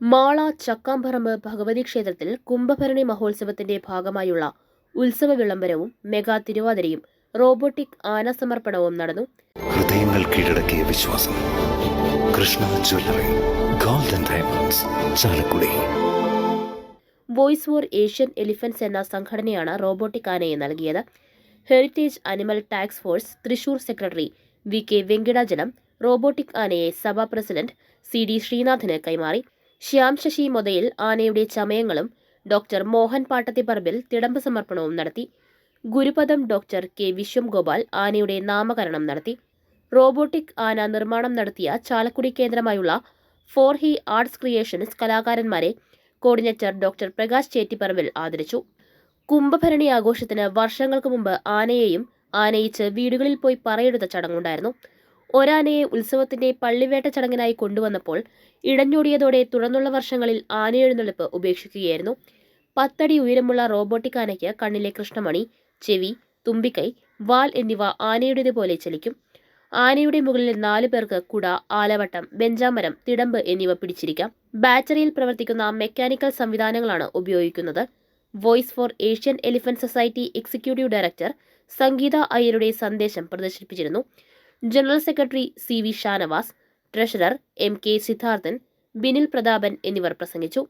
മാള ചക്കാമ്പറമ്പ് ഭഗവതി ക്ഷേത്രത്തിൽ കുംഭഭരണി മഹോത്സവത്തിന്റെ ഭാഗമായുള്ള ഉത്സവ വിളംബരവും മെഗാ തിരുവാതിരയും റോബോട്ടിക് ആന സമർപ്പണവും നടന്നു. ഹൃദയങ്ങൾ കീഴടക്കിയ വിശ്വാസം. Krishna jewellery golden diamonds Chalakudy. Voice for Asian elephants എന്ന സംഘടനയാണ് റോബോട്ടിക് ആനയെ നൽകിയത്. Heritage animal tax force Thrissur secretary V K Venkitachalam robotic ആനയെ സഭാ പ്രസിഡന്റ് സി ഡി ശ്രീനാഥിന് കൈമാറി. ശ്യാം ശശി മൊതയിൽ ആനയുടെ ചമയങ്ങളും ഡോക്ടർ മോഹൻ പാട്ടത്തിപ്പറമ്പിൽ തിടമ്പ് സമർപ്പണവും നടത്തി. Gurupadam doctor K. വിശ്വം ഗോപാൽ ആനയുടെ നാമകരണം നടത്തി. റോബോട്ടിക് ആന നിർമ്മാണം നടത്തിയ ചാലക്കുടി കേന്ദ്രമായുള്ള ഫോർ ഹി ആർട്സ് ക്രിയേഷൻസ് കലാകാരന്മാരെ കോർഡിനേറ്റർ ഡോക്ടർ പ്രകാശ് ചേറ്റിപ്പറമ്പിൽ ആദരിച്ചു. കുംഭഭരണി ആഘോഷത്തിന് വർഷങ്ങൾക്ക് മുമ്പ് ആനയെയും ആനയിച്ച് വീടുകളിൽ പോയി പറയെടുത്ത ചടങ്ങുണ്ടായിരുന്നു. ഒരാനയെ ഉത്സവത്തിന്റെ പള്ളിവേട്ട ചടങ്ങിനായി കൊണ്ടുവന്നപ്പോൾ ഇടഞ്ഞോടിയതോടെ തുടർന്നുള്ള വർഷങ്ങളിൽ ആനയെഴുന്നള്ളിപ്പ് ഉപേക്ഷിക്കുകയായിരുന്നു. പത്തടി ഉയരമുള്ള റോബോട്ടിക് ആനയ്ക്ക് കണ്ണിലെ കൃഷ്ണമണി ചെവി തുമ്പിക്കൈ വാൽ എന്നിവ ആനയുടേതുപോലെ ചലിക്കും. ആനയുടെ മുകളിൽ നാലു പേർക്ക് കുട ആലവട്ടം ബെഞ്ചാമരം തിടമ്പ് എന്നിവ പിടിച്ചിരിക്കാം. ബാറ്ററിയിൽ പ്രവർത്തിക്കുന്ന മെക്കാനിക്കൽ സംവിധാനങ്ങളാണ് ഉപയോഗിക്കുന്നത്. Voice for Asian elephant society executive director Sangeetha അയ്യരുടെ സന്ദേശം പ്രദർശിപ്പിച്ചിരുന്നു. General secretary C V Shanavas treasurer M K Siddharthan Binil Prathapan എന്നിവർ പ്രസംഗിച്ചു.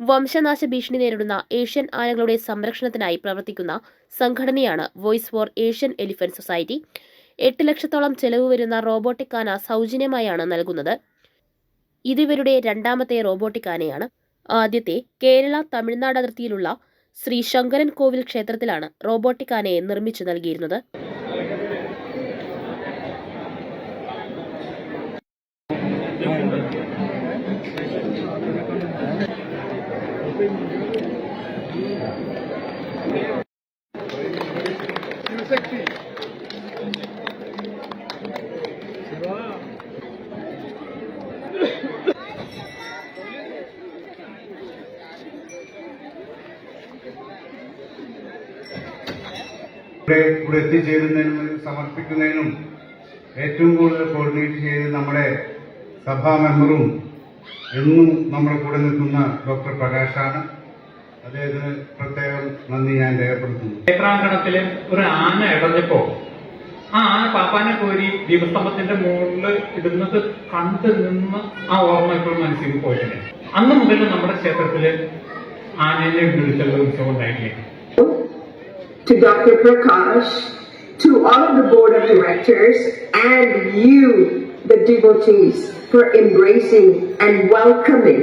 വംശനാശ ഭീഷണി നേരിടുന്ന ഏഷ്യൻ ആനകളുടെ സംരക്ഷണത്തിനായി പ്രവർത്തിക്കുന്ന സംഘടനയാണ് voice for Asian elephant society. എട്ട് ലക്ഷത്തോളം ചെലവ് വരുന്ന റോബോട്ടിക് ആന സൗജന്യമായാണ് നൽകുന്നത്. ഇതിവരുടെ രണ്ടാമത്തെ റോബോട്ടിക് ആനയാണ്. ആദ്യത്തെ കേരള തമിഴ്നാട് അതിർത്തിയിലുള്ള ശ്രീ ശങ്കരൻ കോവിൽ ക്ഷേത്രത്തിലാണ് റോബോട്ടിക് ആനയെ നിർമ്മിച്ചു നൽകിയിരുന്നത്. ഇവിടെ ഇവിടെ എത്തിച്ചേരുന്നതിനും സമർപ്പിക്കുന്നതിനും ഏറ്റവും കൂടുതൽ കോർഡിനേറ്റ് ചെയ്ത് നമ്മുടെ സഭാ മെമ്പറും എന്നും നമ്മുടെ കൂടെ നിൽക്കുന്ന ഡോക്ടർ പ്രകാശാണ്. അദ്ദേഹത്തിന് പ്രത്യേകം നന്ദി ഞാൻ രേഖപ്പെടുത്തുന്നു. ക്ഷേത്രാങ്കണത്തിൽ ഒരു ആന ഇടഞ്ഞപ്പോ ആ ആന പാപ്പാനെ കോരി ദീപസ്തംഭത്തിന്റെ മുകളിൽ ഇടുന്നത് കണ്ടു നിന്ന് ആ ഓർമ്മ ഇപ്പോഴും മനസ്സിൽ പോയിട്ടില്ല. അന്ന് മുതൽ നമ്മുടെ ക്ഷേത്രത്തിൽ ആനയെ വിളിച്ചുള്ള ഉത്സവം ഉണ്ടായിട്ടില്ല? To Dr. Prakash, to all of the board of directors, and you, the devotees, for embracing and welcoming.